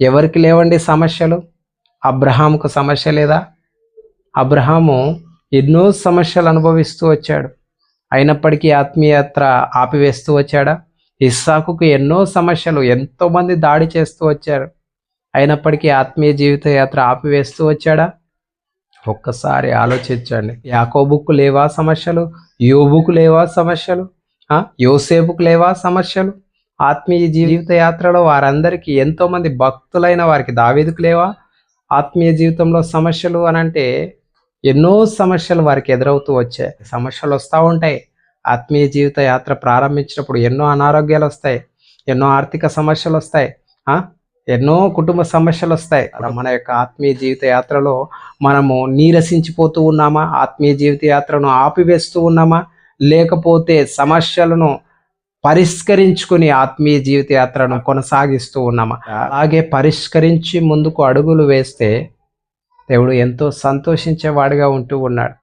ఎవరికి లేవండి సమస్యలు? అబ్రహాముకు సమస్య లేదా? అబ్రహాము ఎన్నో సమస్యలు అనుభవిస్తూ వచ్చాడు. అయినప్పటికీ ఆత్మీయయాత్ర ఆపివేస్తూ వచ్చాడా? ఇస్సాకుకు ఎన్నో సమస్యలు ఎంతోమంది దాడి చేస్తూ వచ్చారు. అయినప్పటికీ ఆత్మీయ జీవిత యాత్ర ఆపివేస్తూ వచ్చాడా? ఒక్కసారి ఆలోచించండి. యాకోబుకు లేవా సమస్యలు? యోబుకు లేవా సమస్యలు? యోసేపుకు లేవా సమస్యలు? ఆత్మీయ జీవిత యాత్రలో వారందరికీ ఎంతో మంది భక్తులైన వారికి దావేదుకు లేవా? ఆత్మీయ జీవితంలో సమస్యలు అని అంటే ఎన్నో సమస్యలు వారికి ఎదురవుతూ వచ్చాయి. సమస్యలు వస్తూ ఉంటాయి. ఆత్మీయ జీవిత యాత్ర ప్రారంభించినప్పుడు ఎన్నో అనారోగ్యాలు వస్తాయి. ఎన్నో ఆర్థిక సమస్యలు వస్తాయి. ఎన్నో కుటుంబ సమస్యలు వస్తాయి. మన యొక్క ఆత్మీయ జీవిత యాత్రలో మనము నీరసించిపోతూ ఉన్నామా? ఆత్మీయ జీవిత యాత్రను ఆపివేస్తూ ఉన్నామా? లేకపోతే సమస్యలను పరిష్కరించుకుని ఆత్మీయ జీవిత యాత్రను కొనసాగిస్తూ ఉన్నామా? అలాగే పరిష్కరించి ముందుకు అడుగులు వేస్తే దేవుడు ఎంతో సంతోషించేవాడిగా ఉంటూ ఉన్నాడు.